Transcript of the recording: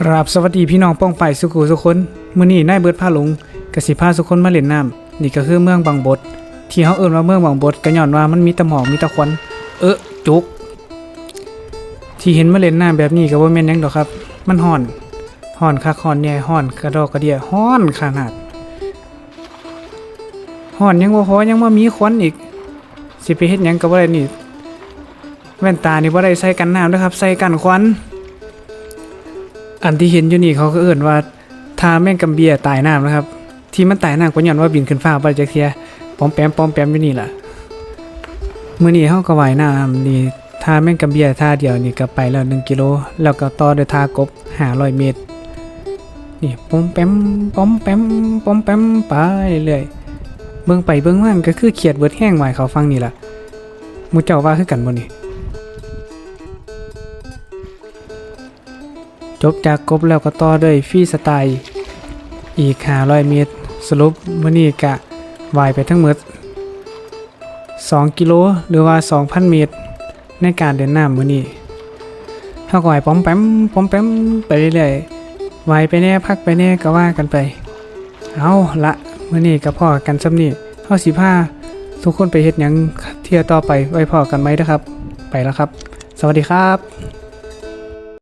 กราบสวัสดีพี่น้องป้องไปสุขุสุคนมื้อนี้นายเบิดพาหลงกสิพาสุคนมาเล่นน้ำนี่ก็คือเมืองบางบดที่เขาเอิ้นว่าเมืองบางบดก็ย้อนว่ามันมีตะหมอกมีตะควันเออจุก ที่เห็นมาเล่นน้ำแบบนี้ก็บ่แม่นหยังดอกครับ มันฮ้อนฮ้อนคักฮ้อนแย่ฮ้อนกระดอกกระเดียฮ้อนขนาดฮ้อนยังบ่พอยังมามีควันอีก สิไปเฮ็ดหยังก็บ่ได้นี่แว่นตานี่บ่ได้ใส่กันน้ำเด้อครับ ใส่กันควัน อันที่เห็นอยู่นี่เขาก็เอิ่นว่าทาแม่งกำเบียตายน้ำนะครับ ที่มันตายน้ำก็ย้อนว่าบินขึ้นฟ้าไปจากเทียปอมแปมปอมแปมอยู่นี่แหล่ะมื้อนี้เฮาก็ว่ายน้ำนี่ทาแม่งกำเบียท่าเดียวนี่ก็ไปแล้ว1กิโลแล้วก็ต่อด้วยทากบ500เมตรนี่ปอมแปมปอมแปมปอมแปมไปเรื่อยเบิ่งไปเบิ่งมามันก็คือเขียดเบิดแห้งไว้เขาฟังนี่ล่ะมูเจ้าว่าคือกันบ่นี่ จบจากกบแล้วก็ต่อด้วยฟรีสไตล์อีก500เมตร สรุปมื้อนี้กะว่ายไปทั้งหมด2 กิโลหรือว่า 2,000 เมตร ในการเดินหน้ำมื้อนี้เฮาก็ว่ายป้อมแปมป้อมแปมไปเรื่อยๆว่ายไปแน่พักไปแน่ก็ว่ากันไป เอาละมื้อนี้ก็พอกันซ้ำนี้เฮาสิพาทุกคนไปเฮ็ดหยังเที่ยวต่อไปไว้พอกันไหมนะครับ ไปแล้วครับ สวัสดีครับ